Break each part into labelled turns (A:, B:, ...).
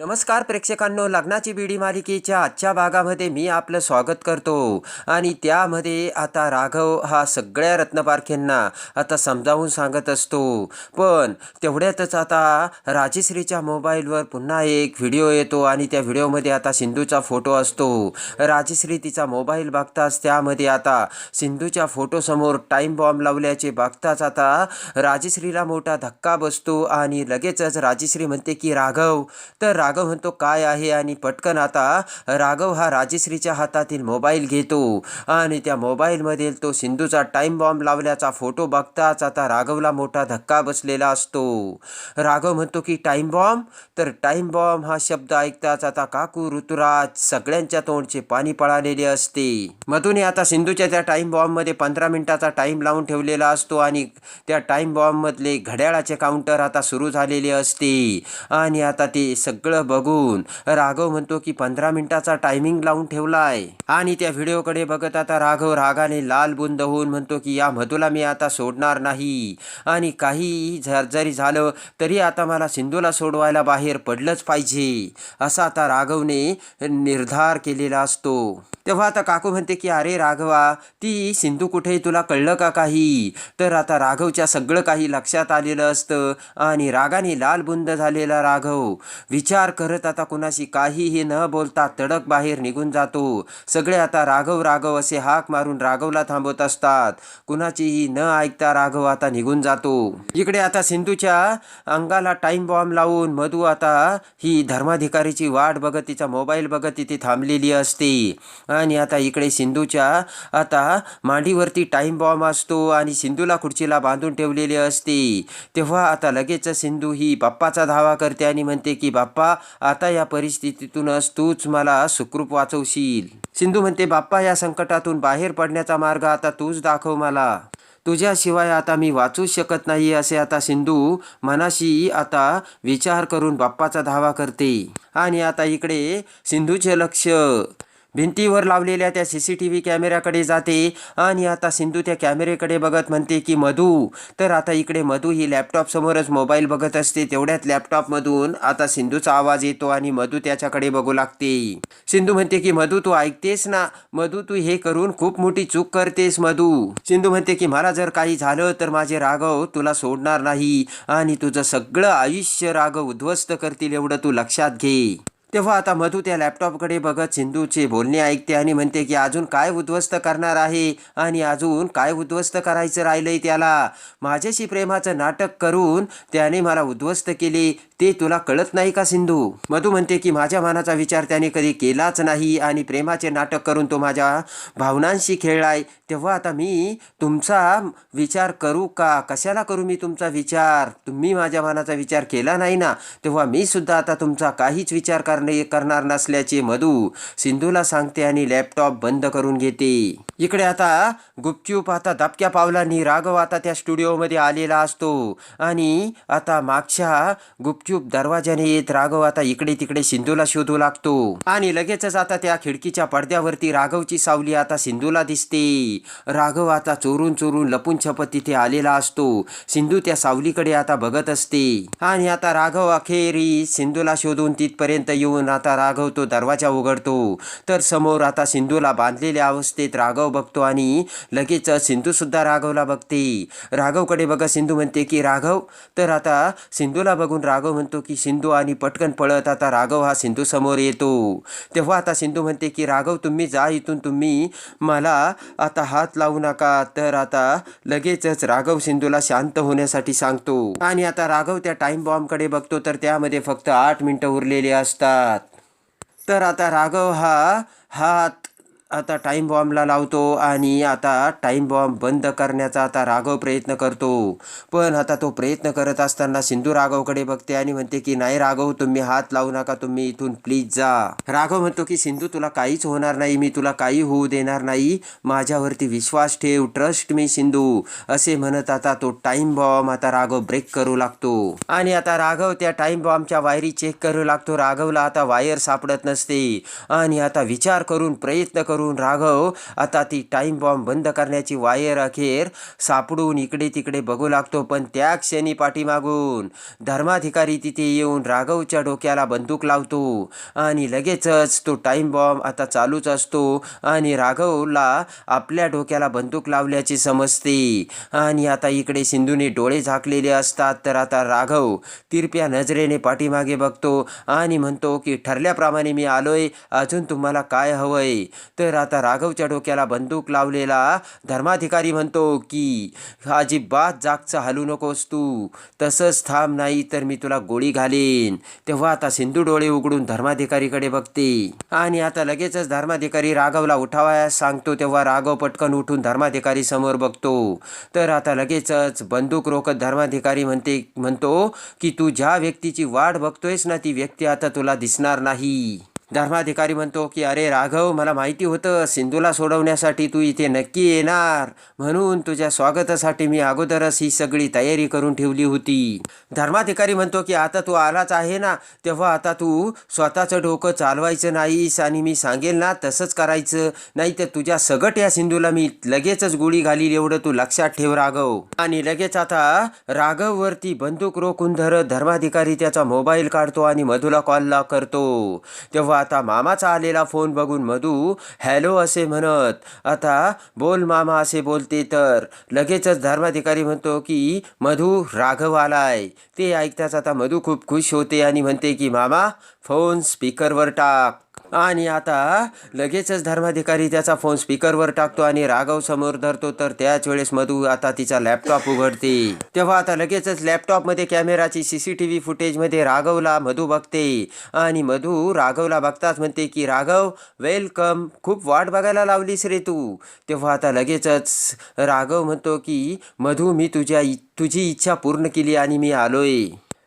A: नमस्कार प्रेक्षकांनो लग्नाची बीडी मालिकेच्या आजच्या भागामध्ये मी आपलं स्वागत करतो. आणि त्यामध्ये आता राघव हा सगळ्या रत्नपारखेंना आता समजावून सांगत असतो. पण तेवढ्यातच आता राजश्रीच्या मोबाईलवर पुन्हा एक व्हिडिओ येतो आणि त्या व्हिडिओमध्ये आता सिंधूचा फोटो असतो. राजश्री तिचा मोबाईल बघताच त्यामध्ये आता सिंधूच्या फोटोसमोर टाईम बॉम्ब लावल्याचे बघताच आता राजश्रीला मोठा धक्का बसतो आणि लगेचच राजश्री म्हणते की राघव तर राघव म्हणतो काय आहे? आणि पटकन आता राघव हा राजश्रीच्या हातातील मोबाईल घेतो. आणि त्या मोबाईलमधील तो सिंधूचा टाईम बॉम्ब लावल्याचा फोटो बघताच आता राघवला मोठा धक्का बसलेला असतो. राघव म्हणतो की टाईम बॉम्ब? तर टाईम बॉम्ब हा शब्द ऐकताच आता काकू ऋतुराज सगळ्यांच्या तोंडचे पाणी पळालेले असते. मधूने आता सिंधूच्या त्या टाईम बॉम्बमध्ये पंधरा मिनिटाचा टाईम लावून ठेवलेला असतो आणि त्या टाईम बॉम्बमधले घड्याळाचे काउंटर आता सुरू झालेले असते. आणि आता ते सगळं बघून. राघव म्हणतो की पंधरा मिनिटाचा टायमिंग लावून ठेवलाय. आणि त्या व्हिडिओकडे बघत आता राघव रागाने लाल बुंद होऊन म्हणतो की या मधूला मी आता सोडणार नाही. आणि काही जरी झालं तरी आता मला सिंधूला सोडवायला बाहेर पडलंच पाहिजे असा आता राघवने निर्धार केलेला असतो. तेव्हा आता काकू म्हणते की अरे राघवा ती सिंधू कुठे? तुला कळलं का काही? तर आता राघवच्या सगळं काही लक्षात आलेलं असतं. आणि रागाने लाल बुंद झालेला राघव विचार करत आता कुणाशी काहीही न बोलता तडक बाहेर निघून जातो. सगळे आता राघव राघव असे हाक मारून राघवला थांबवत असतात. कुणाचीही न ऐकता राघव आता निघून जातो. इकडे आता सिंधूच्या अंगाला टाईम बॉम्ब लावून मधू आता ही धर्माधिकारीची वाट बघत तिचा मोबाईल बघत तिथे थांबलेली असते. आणि आता इकडे सिंधूच्या आता मांडीवरती टाईम बॉम्ब असतो आणि सिंधूला खुर्चीला बांधून ठेवलेली असते. तेव्हा आता लगेच सिंधू ही बाप्पाचा धावा करते आणि म्हणते की बाप्पा आता या परिस्थितीतूनच तूच मला सुखरूप वाचवशील. सिंधू म्हणते बाप्पा या संकटातून बाहेर पडण्याचा मार्ग आता तूच दाखव मला. तुझ्याशिवाय आता मी वाचूच शकत नाही असे आता सिंधू मनाशी आता विचार करून बाप्पाचा धावा करते. आणि आता इकडे सिंधूचे लक्ष भिंतीवर लावलेल्या त्या सी सी टी व्ही कॅमेऱ्याकडे जाते आणि आता सिंधू त्या कॅमेऱ्याकडे बघत म्हणते की मधू. तर आता इकडे मधू ही लॅपटॉपसमोरच मोबाईल बघत असते. तेवढ्यात लॅपटॉपमधून आता सिंधूचा आवाज येतो आणि मधू त्याच्याकडे बघू लागते. सिंधू म्हणते की मधू तू ऐकतेस ना? मधू तू हे करून खूप मोठी चूक करतेस मधू. सिंधू म्हणते की मला जर काही झालं तर माझे राघव तुला सोडणार नाही आणि तुझं सगळं आयुष्य राघव उद्ध्वस्त करतील एवढं तू लक्षात घे. तेव्हा आता मधू त्या लॅपटॉपकडे बघत सिंधूचे बोलणे ऐकते आणि म्हणते की अजून काय उद्ध्वस्त करणार आहे? आणि अजून काय उद्ध्वस्त करायचं राहिलंय त्याला? माझ्याशी प्रेमाचं नाटक करून त्याने मला उद्ध्वस्त केले ते तुला कळत नाही का सिंधू? मधू म्हणते की माझ्या मनाचा विचार त्याने कधी केलाच नाही आणि प्रेमाचे नाटक करून तो माझ्या भावनांशी खेळलाय. तेव्हा आता मी तुमचा विचार करू का? कशाला करू मी तुमचा विचार? तुम्ही माझ्या मनाचा विचार केला नाही ना? तेव्हा मी सुद्धा आता तुमचा काहीच विचार करणे करणार नसल्याचे मधू सिंधूला सांगते आणि लॅपटॉप बंद करून घेते. इकडे आता गुपचूप आता दबक्या पावलांनी राघव आता त्या स्टुडिओमध्ये आलेला असतो. आणि आता मागच्या गुपचूप दरवाजाने येत राघव आता इकडे तिकडे सिंधूला शोधू लागतो. आणि लगेचच आता त्या खिडकीच्या पडद्यावरती राघवची सावली आता सिंधूला दिसते. राघव आता चोरून चोरून लपून छपत तिथे आलेला असतो. सिंधू त्या सावलीकडे आता बघत असते. आणि आता राघव अखेरी सिंधूला शोधून तिथपर्यंत येऊन आता राघव तो दरवाजा उघडतो. तर समोर आता सिंधूला बांधलेल्या अवस्थेत राघव बघतो आणि लगेच सिंधू सुद्धा राघवला बघते. राघवकडे बघा सिंधू म्हणते की राघव. तर आता सिंधूला बघून राघव म्हणतो की सिंधू आणि पटकन पळत आता राघव हा सिंधू समोर येतो. तेव्हा आता सिंधू म्हणते की राघव तुम्ही जा इथून तुम्ही मला आता हात लावू नका. तर आता लगेचच राघव सिंधूला शांत होण्यासाठी सांगतो. आणि आता राघव त्या टाइम बॉम्बकडे बघतो तर त्यामध्ये फक्त आठ मिनिटं उरलेली असतात. तर आता राघव हा हा आता टाईम बॉम्बला लावतो आणि आता टाईम बॉम्ब बंद करण्याचा आता राघव प्रयत्न करतो. पण आता तो प्रयत्न करत असताना सिंधू राघवकडे बघते आणि म्हणते की नाही राघव तुम्ही हात लावू नका तुम्ही इथून प्लीज जा. राघव म्हणतो की सिंधू तुला काहीच होणार नाही मी तुला काही होऊ देणार नाही. माझ्यावरती विश्वास ठेव ट्रस्ट मी सिंधू. असे म्हणत आता तो टाईम बॉम्ब आता राघव ब्रेक करू लागतो. आणि आता राघव त्या टाईम बॉम्बच्या वायरी चेक करू लागतो. राघवला आता वायर सापडत नसते. आणि आता विचार करून प्रयत्न करून करून राघव आता ती टाईम बॉम्ब बंद करण्याची वायर अखेर सापडून इकडे तिकडे बघू लागतो पण त्या क्षणी पाठीमागून धर्माधिकारी तिथे येऊन राघवच्या डोक्याला बंदूक लावतो आणि लगेचच तो टाईम बॉम्ब आता चालूच असतो आणि राघवला आपल्या डोक्याला बंदूक लावल्याचे समजते. आणि आता इकडे सिंधूने डोळे झाकलेले असतात तर आता राघव तिरप्या नजरेने पाठीमागे बघतो आणि म्हणतो की ठरल्याप्रमाणे मी आलोय अजून तुम्हाला काय हवंय? तर आता राघवच्या डोक्याला बंदूक लावलेला धर्माधिकारी म्हणतो की अजिबात जागचा हलू नकोस तू. तसंच थांब नाही तर मी तुला गोळी घालीन. तेव्हा आता सिंधू डोळे उघडून धर्माधिकारीकडे बघते. आणि आता लगेचच धर्माधिकारी राघवला उठावयास सांगतो. तेव्हा राघव पटकन उठून धर्माधिकारी समोर बघतो. तर आता लगेचच बंदूक रोखत धर्माधिकारी म्हणते म्हणतो की तू ज्या व्यक्तीची वाट बघतोयस ना ती व्यक्ती आता तुला दिसणार नाही. धर्माधिकारी म्हणतो की अरे राघव मला माहिती होतं सिंधूला सोडवण्यासाठी तू इथे नक्की येणार. म्हणून तुझ्या स्वागतासाठी मी अगोदरच ही सगळी तयारी करून ठेवली होती. धर्माधिकारी म्हणतो की आता तू आलाच आहे ना तेव्हा आता तू स्वतःचं डोकं चालवायचं नाहीस आणि मी सांगेल ना तसंच करायचं. नाही तर तुझ्या सगट या सिंधूला मी लगेचच गोळी घालील एवढं तू लक्षात ठेव राघव. आणि लगेच आता राघववरती बंदूक रोखून धरत धर्माधिकारी त्याचा मोबाईल काढतो आणि मधूला कॉलला करतो. तेव्हा आता मामाचा आलेला फोन बघून मधू हॅलो असे म्हणत. आता बोल मामा असे बोलते तर. लगेचच धर्माधिकारी म्हणतो की मधू राघव आलाय. ते ऐकताच आता मधू खूप खुश होते आणि म्हणते की मामा फोन स्पीकरवर टाक. आणि आता लगेचच धर्माधिकारी त्याचा फोन स्पीकरवर टाकतो आणि राघव समोर धरतो तर त्याच वेळेस मधू आता तिचा लॅपटॉप उघडते. तेव्हा आता लगेचच लॅपटॉपमध्ये कॅमेराची सी सी टी व्ही फुटेजमध्ये राघवला मधू बघते. आणि मधू राघवला बघताच म्हणते की राघव वेलकम खूप वाट बघायला लावलीस रे तू. तेव्हा आता लगेचच राघव म्हणतो की मधू मी तुझ्या इ- तुझी इच्छा पूर्ण केली आणि मी आलोय.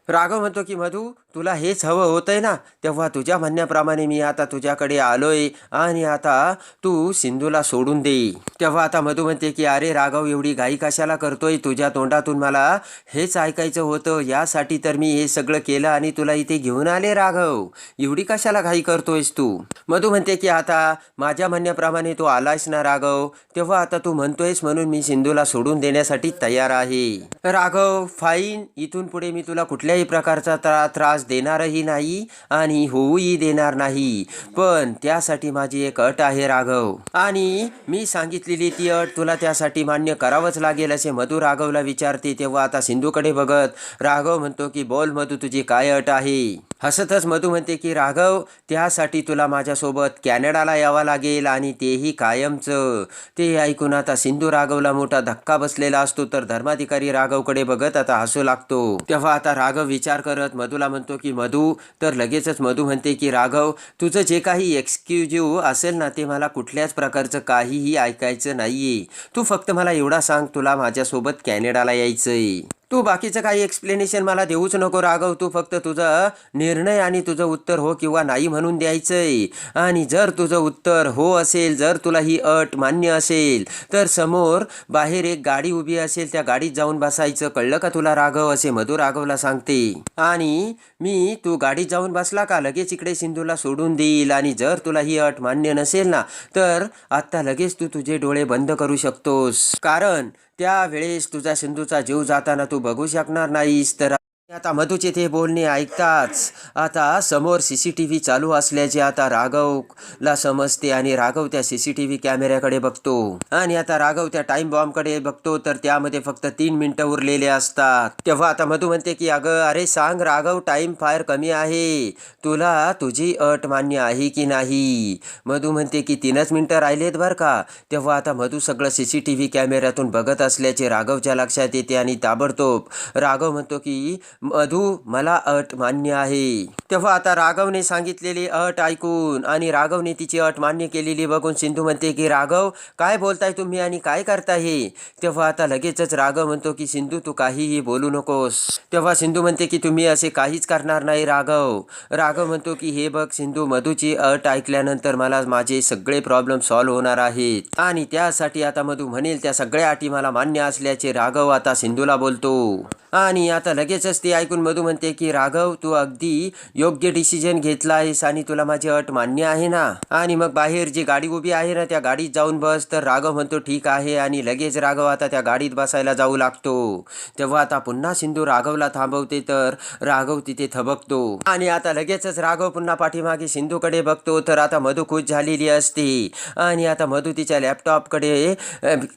A: राघव म्हणतो की मधू तुला हेच हवं होतंय ना तेव्हा तुझ्या म्हणण्याप्रमाणे मी आता तुझ्याकडे आलोय आणि आता तू सिंधूला सोडून दे. तेव्हा आता मधू म्हणते की अरे राघव एवढी घाई कशाला करतोय? तुझ्या तोंडातून मला हेच ऐकायचं होतं. यासाठी तर मी हे सगळं केलं आणि तुला इथे घेऊन आले राघव. एवढी कशाला घाई करतोयस तू? मधू म्हणते की आता माझ्या म्हणण्याप्रमाणे तू आलायस ना राघव. तेव्हा आता तू म्हणतोयस म्हणून मी सिंधूला सोडून देण्यासाठी तयार आहे. राघव फाईन इथून पुढे मी तुला कुठल्याही प्रकारचा त्रा त्रास देणारही नाही आणि होऊही देणार नाही. पण त्यासाठी माझी एक अट आहे राघव. आणि मी सांगितलेली ती अट तुला त्यासाठी मान्य करावंच लागेल असे मधू राघवला विचारते तेव्हा आता सिंधूकडे बघत राघव म्हणतो की बोल मधू तुझी काय अट आहे? हसतच मधू म्हणते की राघव त्यासाठी तुला माझ्यासोबत कॅनडाला यावं लागेल आणि तेही कायमचं. ते ऐकून आता सिंधू राघवला मोठा धक्का बसलेला असतो तर धर्माधिकारी राघवकडे बघत आता हसू लागतो. तेव्हा आता राघव विचार करत मधूला म्हणतो की मधू तर लगेचच मधू म्हणते की राघव तुझं जे काही एक्सक्युजिव्ह असेल ना ते मला कुठल्याच प्रकारचं काहीही ऐकायचं नाहीये. तू फक्त मला एवढा सांग तुला माझ्यासोबत कॅनडाला आहे तू बाकीचं काही एक्सप्लेनेशन मला देऊच नको राघव. तू फक्त तुझा निर्णय आणि तुझं उत्तर हो किंवा नाही म्हणून द्यायचंय. आणि जर तुझं उत्तर हो असेल जर तुला ही अट मान्य असेल तर समोर बाहेर एक गाडी उभी असेल त्या गाडीत जाऊन बसायचं. कळलं का तुला राघव? असे मधू राघवला सांगते. आणि मी तू गाडीत जाऊन बसला का? लगेच इकडे सिंधूला सोडून देईल. आणि जर तुला ही अट मान्य नसेल ना तर आत्ता लगेच तू तुझे डोळे बंद करू शकतोस. कारण त्यावेळेस तुझा सिंधूचा जीव जाताना तू बघू शकणार नाहीस तर आता मधूचे ते बोलणे ऐकताच आता समोर सी सी टी व्ही चालू असल्याचे आता राघवला समजते आणि राघव त्या सी सी टी व्ही कॅमेऱ्याकडे बघतो. आणि आता राघव त्या टाइम बॉम्बकडे बघतो तर त्यामध्ये फक्त तीन मिनिटं उरलेले असतात. तेव्हा आता मधू म्हणते की अगं अरे सांग राघव टाइम फार कमी आहे. तुला तुझी अट मान्य आहे की नाही? मधू म्हणते की तीनच मिनिटं राहिलेत बरं का. तेव्हा आता मधू सगळं सी सी टी व्ही कॅमेऱ्यातून बघत असल्याचे राघवच्या लक्षात येते आणि ताबडतोब राघव म्हणतो की मधू मला अट मान्य आहे. तेव्हा आता राघवने सांगितलेली अट ऐकून आणि राघवने तिची अट मान्य केलेली बघून सिंधू म्हणते की राघव काय बोलताय तुम्ही आणि काय करताय? तेव्हा आता लगेचच राघव म्हणतो की सिंधू तू काहीही बोलू नकोस. तेव्हा सिंधू म्हणते की तुम्ही असे काहीच करणार नाही राघव. राघव म्हणतो की हे बघ सिंधू मधूची अट ऐकल्यानंतर मला माझे सगळे प्रॉब्लेम सॉल्व्ह होणार आहेत. आणि त्यासाठी आता मधू म्हणेल त्या सगळ्या अटी मला मान्य असल्याचे राघव आता सिंधूला बोलतो. आणि आता लगेचच ती ऐकून मधू म्हणते की राघव तू अगदी योग्य डिसिजन घेतला आहेस आणि तुला माझी अट मान्य आहे ना? आणि मग बाहेर जी गाडी उभी आहे ना त्या गाडीत जाऊन बस. तर राघव म्हणतो ठीक आहे. आणि लगेच राघव आता त्या गाडीत बसायला जाऊ लागतो. तेव्हा आता पुन्हा सिंधू राघवला थांबवते तर राघव तिथे थबकतो. आणि आता लगेचच राघव पुन्हा पाठीमागे सिंधूकडे बघतो. तर आता मधू खुश झालेली असते. आणि आता मधू तिच्या लॅपटॉपकडे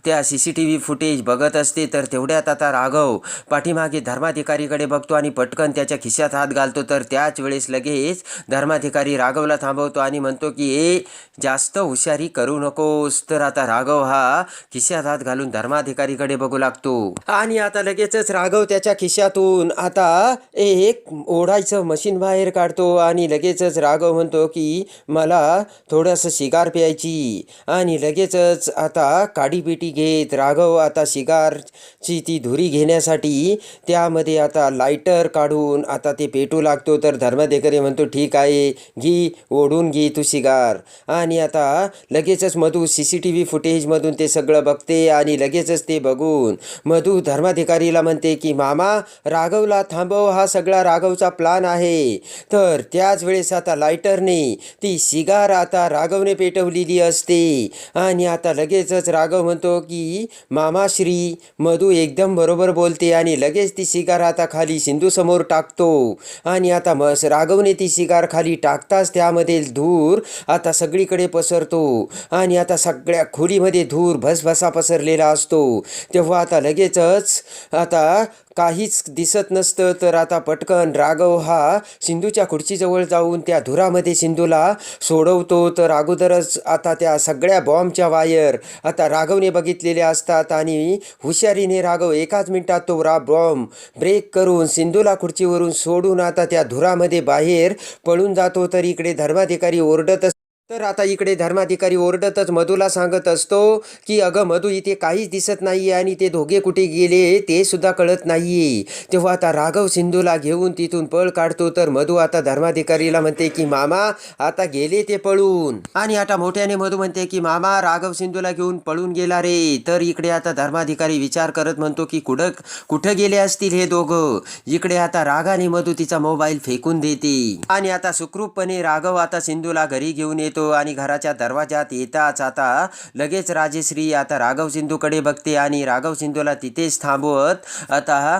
A: त्या C C T V footage बघत असते. तर तेवढ्यात आता राघव पाठीमागे धर्माधिकारीकडे बघतो आणि पटकन त्याच्या खिशात हात घालतो तर त्याच वेळेस लगेच धर्माधिकारी राघवला थांबवतो आणि म्हणतो की ए जास्त हुशारी करू नकोस. तर आता राघव हा खिशात हात घालून धर्माधिकारीकडे बघू लागतो. आणि आता लगेचच राघव त्याच्या खिशातून आता एक ओढायचं मशीन बाहेर काढतो आणि लगेचच राघव म्हणतो की मला थोडंसं शिगार प्यायची. आणि लगेचच आता काडीपिटी घेत राघव आता शिगारची ती धुरी घेण्यासाठी त्यामध्ये आता लायटर काढून आता ते पेटू लागतो. तर धर्माधिकारी म्हणतो ठीक आहे घी ओढून घे तू शिगार. आणि आता लगेचच Madhu C C T V फुटेजमधून ते सगळं बघते आणि लगेचच ते बघून मधू धर्माधिकारीला म्हणते की मामा राघवला थांबव हा सगळा राघवचा प्लान आहे. तर त्याच वेळेस आता लायटरने ती शिगार आता राघवने पेटवलेली असते. आणि आता लगेचच राघव म्हणतो की मामाश्री मधू एकदम बरोबर बोलते. आणि लगेच ती सिगार आता खाली सिंधूसमोर टाकतो. आणि आता मस राघवने ती सिगार खाली टाकताच त्यामध्ये धूर आता सगळीकडे पसरतो. आणि आता सगळ्या खोलीमध्ये धूर भसभसा पसरलेला असतो. तेव्हा आता लगेचच आता काहीच दिसत नसतं. तर आता पटकन राघव हा सिंधूच्या खुर्चीजवळ जाऊन त्या धुरामध्ये सिंधूला सोडवतो. तर अगोदरच आता त्या सगळ्या बॉम्बच्या वायर आता राघवने बघितलेल्या असतात आणि हुशारीने राघव एकाच मिनिटात तो रा बॉम्ब ब्रेक करून सिंधूला खुर्चीवरून सोडून आता त्या धुरामध्ये बाहेर पळून जातो. तर इकडे धर्माधिकारी ओरडत तर आता इकडे धर्माधिकारी ओरडतच मधूला सांगत असतो की अगं मधू इथे काहीच दिसत नाही आणि ते दोघे कुठे गेले ते सुद्धा कळत नाही तेव्हा आता राघव सिंधूला घेऊन तिथून पळ काढतो. तर मधू आता धर्माधिकारीला म्हणते की मामा आता गेले ते पळून. आणि आता मोठ्याने मधू म्हणते की मामा राघव सिंधूला घेऊन पळून गेला रे. तर इकडे आता धर्माधिकारी विचार करत म्हणतो की कुठं कुठं गेले असतील हे दोघं? इकडे आता रागाने मधू तिचा मोबाईल फेकून देते. आणि आता सुखरूपपणे राघव आता सिंधूला घरी घेऊन येतो. आणि घराच्या दरवाजात येताच आता लगेच राजेश्री आता राघव सिंधूकडे बघते आणि राघव सिंधूला तिथेच थांबवत आता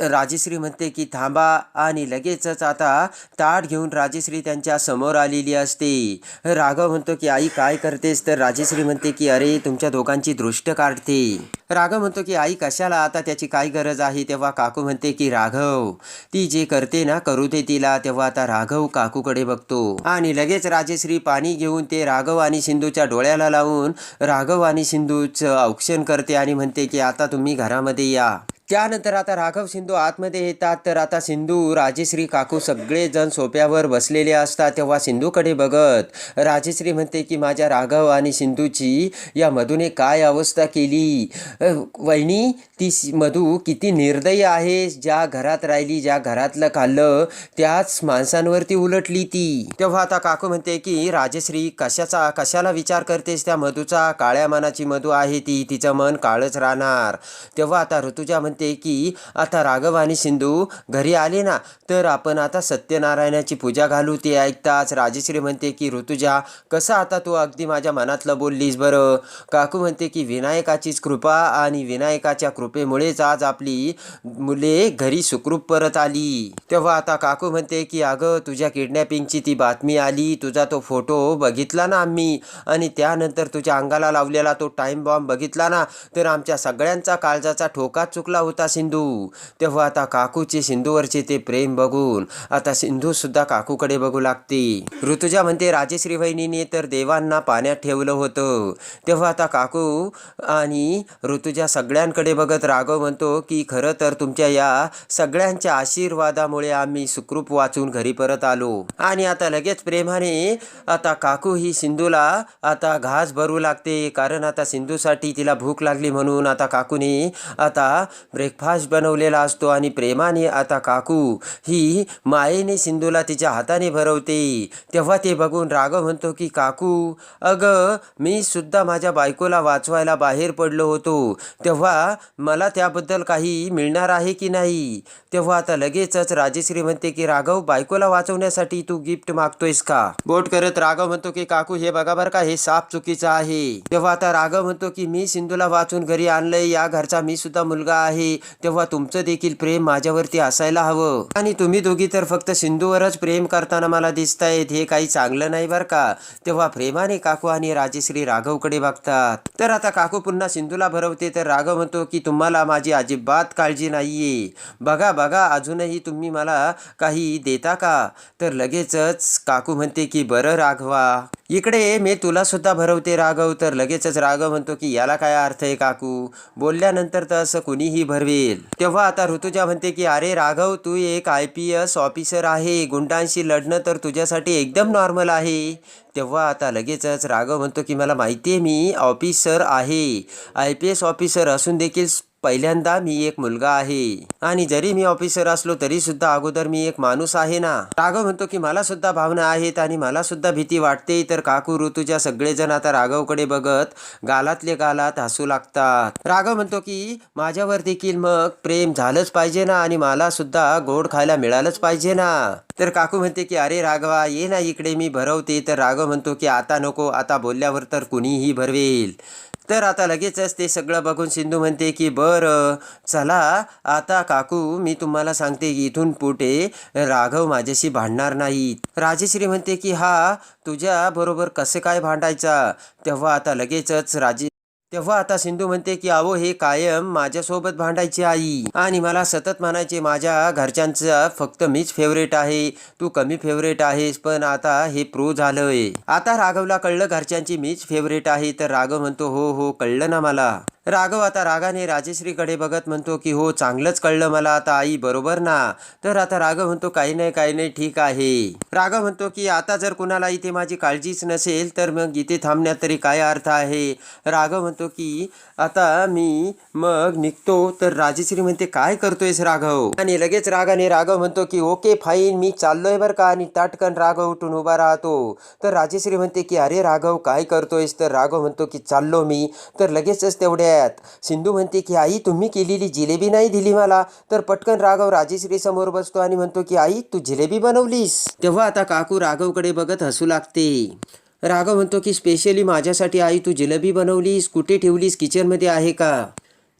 A: राजेश्री म्हणते की थांबा आणि लगेचच आता ताट घेऊन राजेश्री त्यांच्यासमोर आलेली असते. राघव म्हणतो की आई काय करतेस? तर राजेश्री म्हणते की अरे तुमच्या दोघांची दृष्ट काढते. राघव म्हणतो की आई कशाला आता त्याची काय गरज आहे? तेव्हा काकू म्हणते की राघव ती जे करते ना करू दे तिला. तेव्हा आता राघव काकूकडे बघतो. आणि लगेच राजेश्री पाणी घेऊन ते राघव आणि सिंधूच्या डोळ्याला लावून राघव आणि सिंधूचं औक्षण करते आणि म्हणते की आता तुम्ही घरामध्ये या. त्यानंतर आता राघव सिंधू आतमध्ये येतात. तर आता सिंधू राजेश्री काकू सगळेजण सोप्यावर बसलेले असतात. तेव्हा सिंधूकडे बघत राजेश्री म्हणते की माझ्या राघव आणि सिंधूची या मधूने काय अवस्था केली? वहिनी ती मधू किती निर्दयी आहे. ज्या घरात राहिली ज्या घरातलं खाल्लं त्याच माणसांवरती उलटली ती. तेव्हा आता काकू म्हणते की राजेश्री कशाचा कशाला विचार करतेस? त्या मधूचा काळ्या मनाची मधू आहे ती. तिचं मन काळच राहणार. तेव्हा आता ऋतुजा म्हणते की आता राघव आणि सिंधू घरी आले ना तर आपण आता सत्यनारायणाची पूजा घालू. ते ऐकताच राजश्री म्हणते की ऋतुजा कसं आता तू अगदी माझ्या मनातलं बोललीस बरं? काकू म्हणते की विनायकाचीच कृपा आणि विनायकाच्या कृपेमुळेच आज आपली मुले घरी सुखरूप परत आली. तेव्हा आता काकू म्हणते की अगं तुझ्या किडनॅपिंगची ती बातमी आली तुझा तो फोटो बघितला ना आम्ही आणि त्यानंतर तुझ्या अंगाला लावलेला तो टाईम बॉम्ब बघितला ना तर आमच्या सगळ्यांचा काळजाचा ठोका चुकला होता सिंधू. तेव्हा आता काकूचे सिंधूवरचे ते प्रेम बघून आता सिंधू सुद्धा काकूकडे बघू लागते. ऋतुजा म्हणते राजेश्री वहिनीने तर देवांना पाण्यात ठेवलं होतं. तेव्हा आता काकू आणि ऋतुजा सगळ्यांकडे बघत राघव म्हणतो की खरं तर तुमच्या या सगळ्यांच्या आशीर्वादामुळे आम्ही सुखरूप वाचून घरी परत आलो. आणि आता लगेच प्रेमाने आता काकू ही सिंधूला आता घास भरू लागते. कारण आता सिंधूसाठी तिला भूक लागली म्हणून आता काकूने आता ब्रेकफास्ट बनवलेला असतो आणि प्रेमाने आता काकू ही मायेने सिंधूला तिच्या हाताने भरवते. तेव्हा ते बघून राघव म्हणतो की काकू अगं मी सुद्धा माझ्या बायकोला वाचवायला बाहेर पडलो होतो. तेव्हा मला त्याबद्दल काही मिळणार आहे की नाही? तेव्हा आता लगेचच राजेश्री म्हणते की राघव बायकोला वाचवण्यासाठी तू गिफ्ट मागतोयस का? बोट करत राघव म्हणतो की काकू हे बघा बरं का हे साप चुकीचं आहे. तेव्हा आता राघव म्हणतो की मी सिंधूला वाचून घरी आणलंय. या घरचा मी सुद्धा मुलगा आहे. तेव्हा तुमचं देखील प्रेम माझ्यावरती असायला हवं. आणि तुम्ही दोघी तर फक्त सिंधूवरच प्रेम करताना मला दिसतायत. हे काही चांगलं नाही बरं का? तेव्हा प्रेमाने काकू आणि राजेश्री राघवकडे बघतात. तर आता काकू पुन्हा सिंधूला भरवते. तर राघव म्हणतो की तुम्हाला माझी अजिबात काळजी नाहीये. बघा बघा अजूनही तुम्ही मला काही देता का? तर लगेचच काकू म्हणते की बरं राघवा. इकडे मी तुलासुद्धा भरवते राघव तर लगेचच राघव म्हणतो की याला काय अर्थ आहे काकू? बोलल्यानंतर तर असं कुणीही भरवेल. तेव्हा आता ऋतुजा म्हणते की अरे राघव तू एक आय पी एस ऑफिसर आहे गुंडांशी लढणं तर तुझ्यासाठी एकदम नॉर्मल आहे. तेव्हा आता लगेचच राघव म्हणतो की मला माहिती आहे मी ऑफिसर आहे. आय पी एस ऑफिसर असून देखील पहिल्यांदा मी एक मुलगा आहे. आणि जरी मी ऑफिसर असलो तरी सुद्धा अगोदर मी एक माणूस आहे ना? राघव म्हणतो की मला सुद्धा भावना आहेत आणि मला सुद्धा भीती वाटते. तर काकू ऋतूच्या सगळेजण आता राघवकडे बघत गालातले गालात हसू लागतात. राघव म्हणतो की माझ्यावर देखील मग प्रेम झालंच पाहिजे ना? आणि मला सुद्धा गोड खायला मिळालंच पाहिजे ना? तर काकू म्हणते की अरे राघवा ये ना इकडे मी भरवते. तर राघव म्हणतो की आता नको आता बोलल्यावर तर कुणीही भरवेल. तर आता लगेचच ते सगळं बघून सिंधू म्हणते की बरं चला आता काकू मी तुम्हाला सांगते की इथून पुढे राघव माझ्याशी भांडणार नाही राजेश्री म्हणते की हा तुझ्या बरोबर कसे काय भांडायचा? तेव्हा आता लगेचच राजे तेव्हा आता सिंधू म्हणते की अहो हे कायम माझ्यासोबत भांडायची आई. आणि मला सतत म्हणायचे माझ्या घरच्यांचा फक्त मीच फेवरेट आहे. तू कमी फेवरेट आहेस पण आता हे प्रो झालंय. आता राघवला कळलं घरच्यांची मीच फेवरेट आहे. तर राघव म्हणतो हो हो कळलं ना मला. राघव आता रागाने राजेश्रीकडे बघत म्हणतो की हो चांगलंच कळलं मला आता आई बरोबर ना? तर आता राघव म्हणतो काही नाही काही नाही ठीक आहे. राघव म्हणतो की आता जर कुणाला इथे माझी काळजीच नसेल तर मग इथे थांबण्यात तरी काय अर्थ आहे? राघव म्हणतो म्हणतो की आता मी मग निघतो. तर राजेश्री म्हणते काय करतोयस राघव? आणि लगेच रागाने राघव म्हणतो की ओके फाईन मी चाललोय बरं का. आणि ताटकन राघव उठून उभा राहतो. तर राजेश्री म्हणते की अरे राघव काय करतोयस? तर राघव म्हणतो की चाललो मी. तर लगेचच तेवढ्यात सिंधू म्हणते की आई तुम्ही केलेली जिलेबी नाही दिली मला. तर पटकन राघव राजेश्री समोर बसतो आणि म्हणतो की आई तू जिलेबी बनवलीस? तेव्हा आता काकू राघवकडे बघत हसू लागते. राघव म्हणतो की स्पेशली माझ्यासाठी आई तू जिलेबी बनवलीस कुठे ठेवलीस किचनमध्ये आहे का?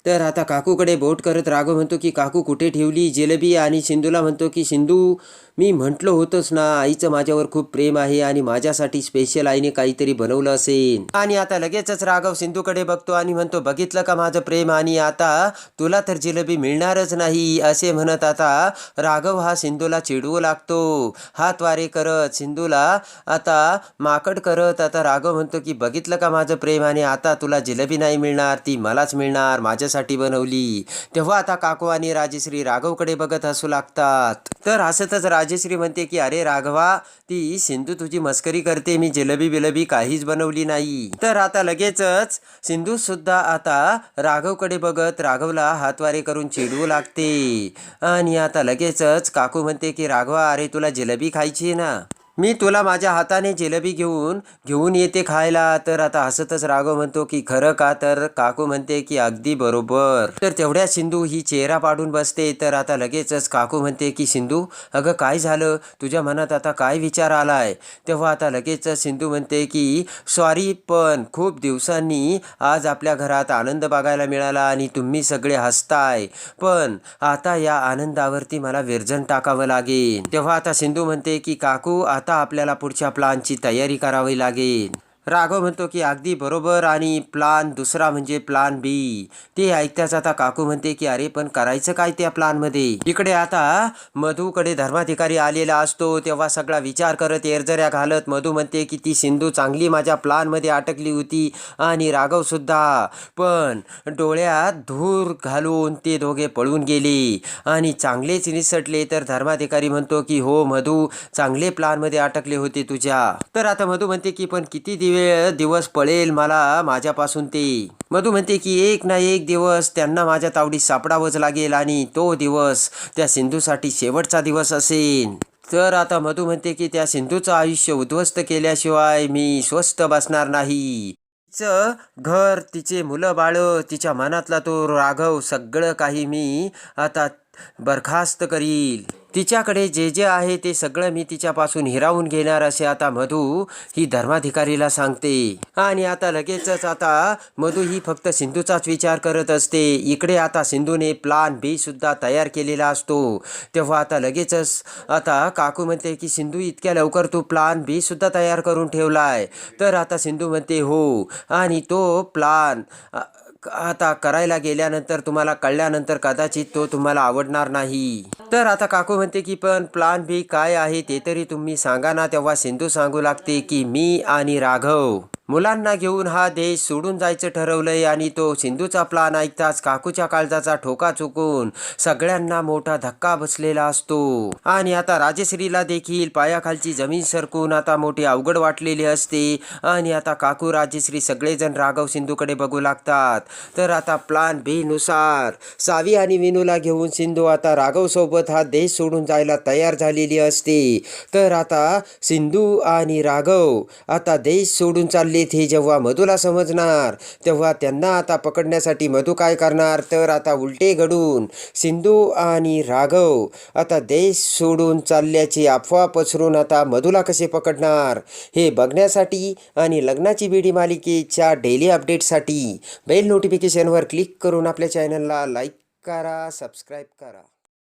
A: तर आता काकूकडे बोट करत राघव म्हणतो की काकू कुठे ठेवली जिलेबी आणि सिंधूला म्हणतो की सिंधू मी म्हटलं होतंच ना आईचं माझ्यावर खूप प्रेम आहे आणि माझ्यासाठी स्पेशल आईने काहीतरी बनवलं असेल. आणि आता लगेचच राघव सिंधूकडे बघतो आणि म्हणतो बघितलं का माझं प्रेम? आणि आता तुला तर जिलेबी मिळणारच नाही असे म्हणत आता राघव हा सिंधूला चिडवू लागतो. हात वारे करत सिंधूला आता माकड करत आता राघव म्हणतो की बघितलं का माझं प्रेम? आणि आता तुला जिलेबी नाही मिळणार ती मलाच मिळणार माझ्या त्यांच्यासाठी बनवली. तेव्हा आता काकू आणि राजेश्री राघवकडे बघत हसू लागतात. तर हसतच राजेश्री म्हणते की अरे राघवा ती सिंधू तुझी मस्करी करते. मी जिलेबी बिलबी काहीच बनवली नाही. तर आता लगेचच सिंधू सुद्धा आता राघवकडे बघत राघवला हातवारे करून चिडवू लागते. आणि आता लगेचच काकू म्हणते की राघवा अरे तुला जिलेबी खायची ना? मी तुला माझ्या हाताने जिलेबी घेऊन घेऊन येते खायला. तर आता हसतच राघव म्हणतो की खरं का? तर काकू म्हणते की अगदी बरोबर. तर तेवढ्या सिंधू ही चेहरा पाडून बसते. तर आता लगेचच काकू म्हणते की सिंधू अगं काय झालं? तुझ्या मनात आता काय विचार आलाय? तेव्हा आता लगेचच सिंधू म्हणते की सॉरी पण खूप दिवसांनी आज आपल्या घरात आनंद बघायला मिळाला आणि तुम्ही सगळे हसताय. पण आता या आनंदावरती मला विरजन टाकावं लागेल. तेव्हा आता सिंधू म्हणते की काकू आता आता आपल्याला पुढच्या प्लानची तयारी करावी लागेल. राघव म्हणतो की अगदी बरोबर आणि प्लान दुसरा म्हणजे प्लान बी ते ऐकताच आता काकू म्हणते की अरे पण करायचं काय त्या प्लानमध्ये इकडे आता मधूकडे धर्माधिकारी आलेला असतो. तेव्हा सगळा विचार करत एरजऱ्या घालत मधू म्हणते की ती सिंधू चांगली माझ्या प्लानमध्ये अटकली होती आणि राघव सुद्धा. पण डोळ्यात धूर घालून ते दोघे पळून गेले आणि चांगलेच निसटले. तर धर्माधिकारी म्हणतो की हो मधू चांगले प्लानमध्ये अटकले होते तुझ्या. तर आता मधू म्हणते की पण किती दिवे दिवस पळेल मला माझ्यापासून ते. मधू म्हणते की एक ना एक दिवस त्यांना माझ्या तावडीत सापडावंच लागेल आणि तो दिवस त्या सिंधूसाठी शेवटचा दिवस असेल. तर आता मधू म्हणते की त्या सिंधूचं आयुष्य उद्ध्वस्त केल्याशिवाय मी स्वस्थ बसणार नाही. तिचं घर तिचे मुलं बाळं तिच्या मनातला तो राघव सगळं काही मी आता बरखास्त करील. तिच्याकडे जे जे आहे ते सगळं मी तिच्यापासून हिरावून घेणार असे आता मधू ही धर्माधिकारीला सांगते. आणि आता लगेचच आता मधू ही फक्त सिंधूचाच विचार करत असते. इकडे आता सिंधूने प्लान बी सुद्धा तयार केलेला असतो. तेव्हा आता लगेचच आता काकू म्हणते की सिंधू इतक्या लवकर तू प्लान बी सुद्धा तयार करून ठेवलाय. तर आता सिंधू म्हणते हो. आणि तो प्लान आता करायला गेल्यानंतर तुम्हाला कळल्यानंतर कदाचित तो तुम्हाला आवडणार नाही. तर आता काकू म्हणते की पण प्लान बी काय आहे ते तरी तुम्ही सांगा ना. तेव्हा सिंधू सांगू लागते की मी आणि राघव मुलांना घेऊन हा देश सोडून जायचं ठरवलंय आणि तो सिंधूचा प्लान ऐकताच काकूच्या काळजाचा ठोका चुकून सगळ्यांना मोठा धक्का बसलेला असतो. आणि आता राजश्रीला देखील पायाखालची जमीन सरकून आता मोठी अवघड वाटलेली असते. आणि आता काकू राजश्री सगळेजण राघव सिंधूकडे बघू लागतात. तर आता प्लान बीनुसार सावी आणि विनूला घेऊन सिंधू आता राघवसोबत हा देश सोडून जायला तयार झालेली असते. तर आता सिंधू आणि राघव आता देश सोडून चालले हे जेव्हा मधूला समजणार तेव्हा त्यांना आता पकडण्यासाठी मधू काय करणार? तर आता उलटे घडून सिंधू आणि राघव आता देश सोडून चालल्याची अफवा पसरून आता मधूला कसे पकडणार? हे बघण्यासाठी आणि लग्नाची बीडी मालिकेच्या डेली अपडेटसाठी बेल नोटिफिकेशनवर क्लिक करून आपल्या चॅनलला लाईक करा सबस्क्राईब करा.